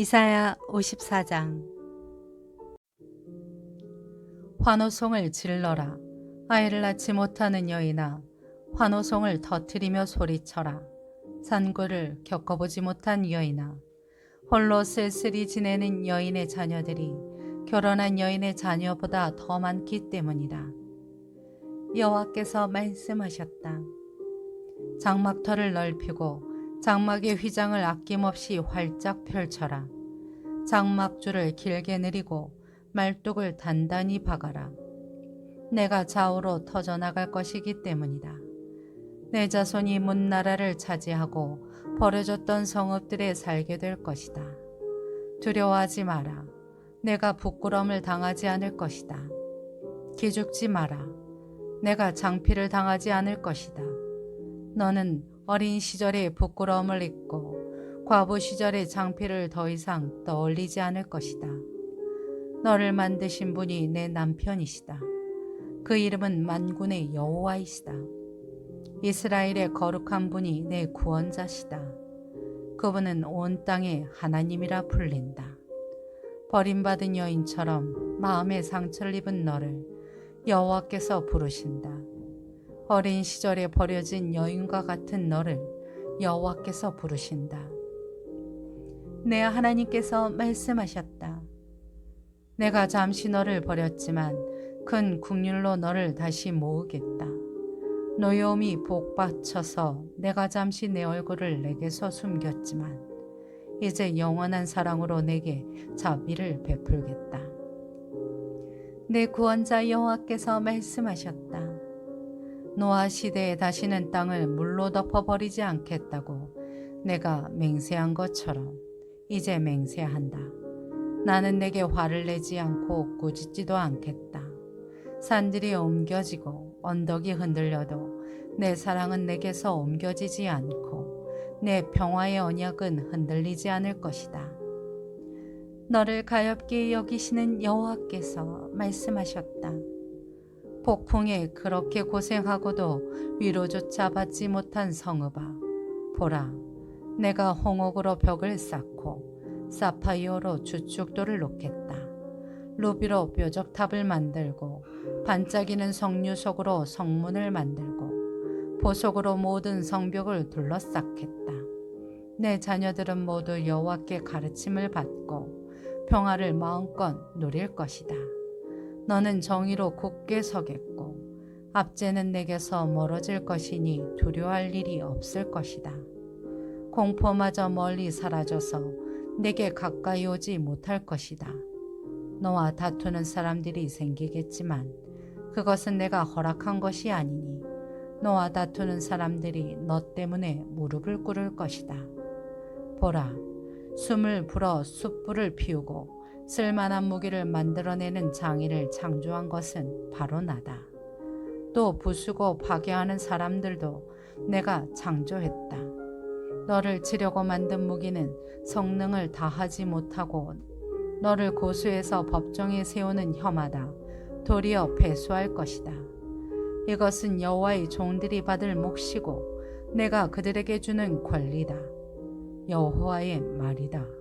이사야 54장 환호송을 질러라 아이를 낳지 못하는 여인아 환호송을 터트리며 소리쳐라 산고를 겪어보지 못한 여인아 홀로 쓸쓸히 지내는 여인의 자녀들이 결혼한 여인의 자녀보다 더 많기 때문이다. 여호와께서 말씀하셨다. 장막터를 넓히고 장막의 휘장을 아낌없이 활짝 펼쳐라. 장막줄을 길게 내리고 말뚝을 단단히 박아라. 내가 좌우로 터져나갈 것이기 때문이다. 내 자손이 문나라를 차지하고 버려졌던 성읍들에 살게 될 것이다. 두려워하지 마라. 내가 부끄러움을 당하지 않을 것이다. 기죽지 마라. 내가 장피를 당하지 않을 것이다. 너는 어린 시절의 부끄러움을 잊고 과부 시절의 장피를 더 이상 떠올리지 않을 것이다. 너를 만드신 분이 내 남편이시다. 그 이름은 만군의 여호와이시다. 이스라엘의 거룩한 분이 내 구원자시다. 그분은 온 땅의 하나님이라 불린다. 버림받은 여인처럼 마음의 상처를 입은 너를 여호와께서 부르신다. 어린 시절에 버려진 여인과 같은 너를 여호와께서 부르신다. 내 하나님께서 말씀하셨다. 내가 잠시 너를 버렸지만 큰 국률로 너를 다시 모으겠다. 노여움이 복받쳐서 내가 잠시 내 얼굴을 내게서 숨겼지만 이제 영원한 사랑으로 내게 자비를 베풀겠다. 내 구원자 여호와께서 말씀하셨다. 노아 시대에 다시는 땅을 물로 덮어버리지 않겠다고 내가 맹세한 것처럼 이제 맹세한다. 나는 내게 화를 내지 않고 꾸짖지도 않겠다. 산들이 옮겨지고 언덕이 흔들려도 내 사랑은 내게서 옮겨지지 않고 내 평화의 언약은 흔들리지 않을 것이다. 너를 가엾게 여기시는 여호와께서 말씀하셨다. 폭풍에 그렇게 고생하고도 위로조차 받지 못한 성읍아 보라 내가 홍옥으로 벽을 쌓고 사파이어로 주축도를 놓겠다. 루비로 뾰족탑을 만들고 반짝이는 성류석으로 성문을 만들고 보석으로 모든 성벽을 둘러싸겠다. 내 자녀들은 모두 여호와께 가르침을 받고 평화를 마음껏 누릴 것이다. 너는 정의로 굳게 서겠고 압제는 내게서 멀어질 것이니 두려워할 일이 없을 것이다. 공포마저 멀리 사라져서 내게 가까이 오지 못할 것이다. 너와 다투는 사람들이 생기겠지만 그것은 내가 허락한 것이 아니니 너와 다투는 사람들이 너 때문에 무릎을 꿇을 것이다. 보라, 숨을 불어 숯불을 피우고 쓸만한 무기를 만들어내는 장의를 창조한 것은 바로 나다. 또 부수고 파괴하는 사람들도 내가 창조했다. 너를 치려고 만든 무기는 성능을 다하지 못하고 너를 고수해서 법정에 세우는 혐하다. 도리어 패수할 것이다. 이것은 여호와의 종들이 받을 몫이고 내가 그들에게 주는 권리다. 여호와의 말이다.